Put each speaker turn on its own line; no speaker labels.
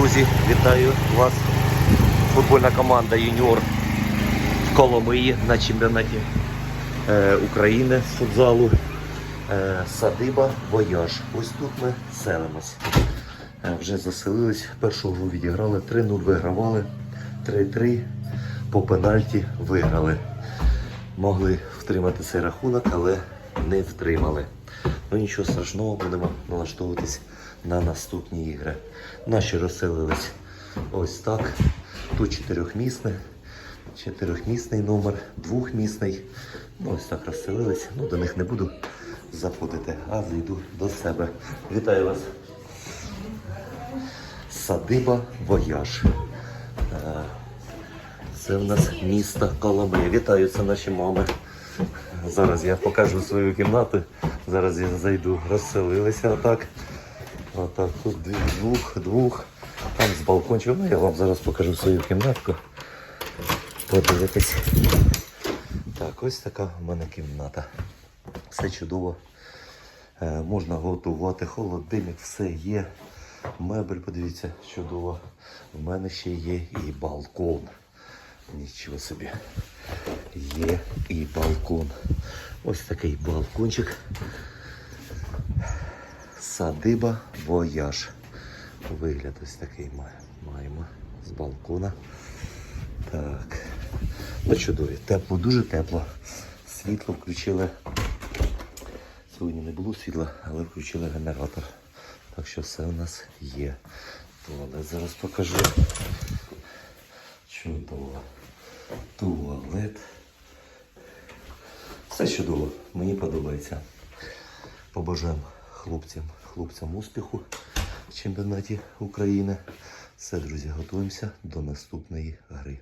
Друзі, вітаю вас. Футбольна команда Юніор в Коломиї на чемпіонаті е, України з футзалу. Е, садиба Вояж. Ось тут ми селимось. Е, вже заселились. Першу гру відіграли, 3-0 вигравали, 3-3 по пенальті виграли. Могли втримати цей рахунок, але не втримали. Ну нічого страшного, будемо налаштовуватись на наступні ігри. Наші розселились ось так. Тут чотирьохмісний, чотирьохмісний номер, двохмісний. Ну, ось так розселились. Ну, до них не буду заходити, а зайду до себе. Вітаю вас. Садиба Вояж. Е, Це в нас місто Коломия. Вітаю, це наші мами. Зараз я покажу свою кімнату. Зараз я зайду. Розселилися отак. Отак, тут двох, двох. Там з балкончиком. Ну, я вам зараз покажу свою кімнатку. Подивитись. Так, ось така в мене кімната. Все чудово. Е, можна готувати, холодильник, все є. Мебель, подивіться, чудово. В мене ще є і балкон. Нічого собі. Є і балкон. Ось такий балкончик. Садиба Вояж. Вигляд ось такий має- маємо з балкона. Так. Ну чудові. Тепло, дуже тепло. Світло включили. Сьогодні не було світла, але включили генератор. Так що все у нас є. Туалет зараз покажу. Чудово. Туалет. Все чудово, мені подобається. Побажаємо хлопцям, хлопцям успіху в чемпіонаті України. Все, друзі, готуємося до наступної гри.